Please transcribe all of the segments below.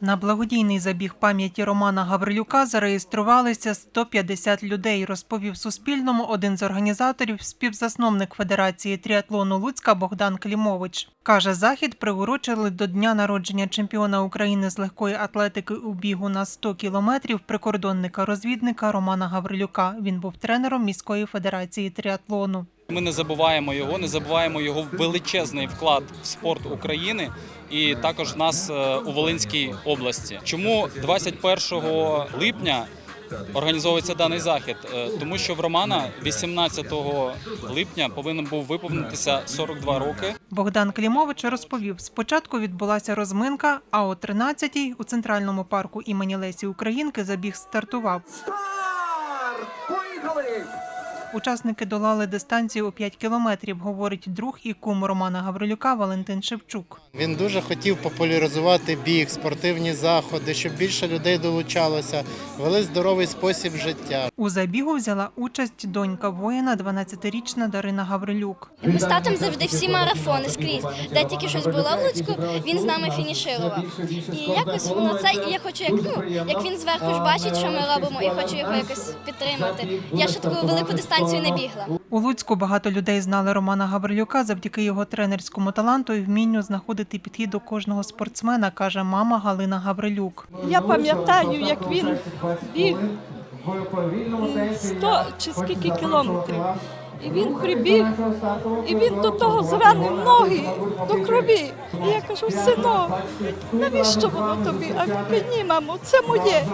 На благодійний забіг пам'яті Романа Гаврилюка зареєструвалися 150 людей, розповів Суспільному один з організаторів, співзасновник Федерації тріатлону Луцька Богдан Клімович. Каже, захід приурочили до дня народження чемпіона України з легкої атлетики у бігу на 100 кілометрів прикордонника-розвідника Романа Гаврилюка. Він був тренером міської федерації тріатлону. Ми не забуваємо його, не забуваємо його величезний вклад в спорт України і також нас е, у Волинській області. Чому 21 липня організовується даний захід? Е, Тому що в Романа 18 липня повинен був виповнитися 42 роки. Богдан Клімович розповів, спочатку відбулася розминка, а о 13-й у центральному парку імені Лесі Українки забіг стартував. Старт! Поїхали! Учасники долали дистанцію у 5 кілометрів, говорить друг і кум Романа Гаврилюка Валентин Шевчук. Він дуже хотів популяризувати біг, спортивні заходи, щоб більше людей долучалося, вели здоровий спосіб життя. У забігу взяла участь донька воїна, 12-річна Дарина Гаврилюк. Ми з татом завжди всі марафони скрізь. Де тільки щось було в Луцьку, він з нами фініширував. І якось воно це, і я хочу, як ну як він зверху ж бачить, що ми робимо, і хочу його якось підтримати. Я ще таку велику дистанцію не бігла. У Луцьку багато людей знали Романа Гаврилюка завдяки його тренерському таланту і вмінню знаходити підхід до кожного спортсмена, каже мама Галина Гаврилюк. Я пам'ятаю, як він біг 100 чи скільки кілометрів. І він прибіг, і він до того зранив ноги до крові. І я кажу, синок, навіщо воно тобі? А він ні, мамо, це моє.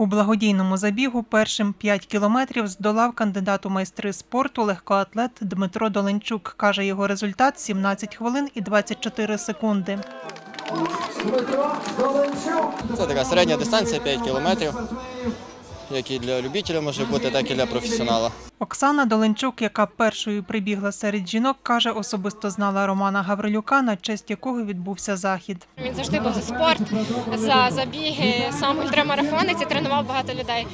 У благодійному забігу першим 5 кілометрів здолав кандидат у майстри спорту легкоатлет Дмитро Доленчук. Каже, його результат 17 хвилин і 24 секунди. Це така середня дистанція 5 кілометрів, як і для любителя може бути, так і для професіонала. Оксана Доленчук, яка першою прибігла серед жінок, каже, особисто знала Романа Гаврилюка, на честь якого відбувся захід. Він завжди був за спорт, за забіги, сам ультрамарафонець і тренував багато людей.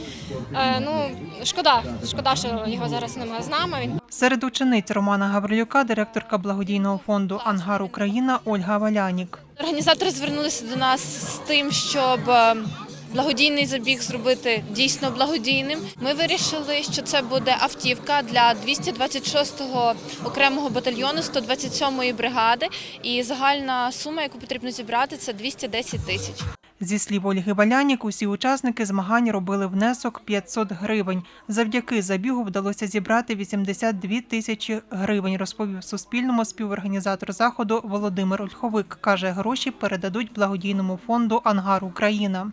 Е, ну, шкода, шкода, що його зараз немає з нами. Він Серед учениць Романа Гаврилюка директорка благодійного фонду Ангар Україна Ольга Валянік. Організатори звернулися до нас з тим, щоб е, благодійний забіг зробити дійсно благодійним. Ми вирішили, що це буде автівка для 226-го окремого батальйону 127-ї бригади. І загальна сума, яку потрібно зібрати, це 210 тисяч. Зі слів Ольги Валянік, усі учасники змагань робили внесок 500 гривень. Завдяки забігу вдалося зібрати 82 тисячі гривень, розповів Суспільному співорганізатор заходу Володимир Ольховик. Каже, гроші передадуть благодійному фонду Ангар Україна.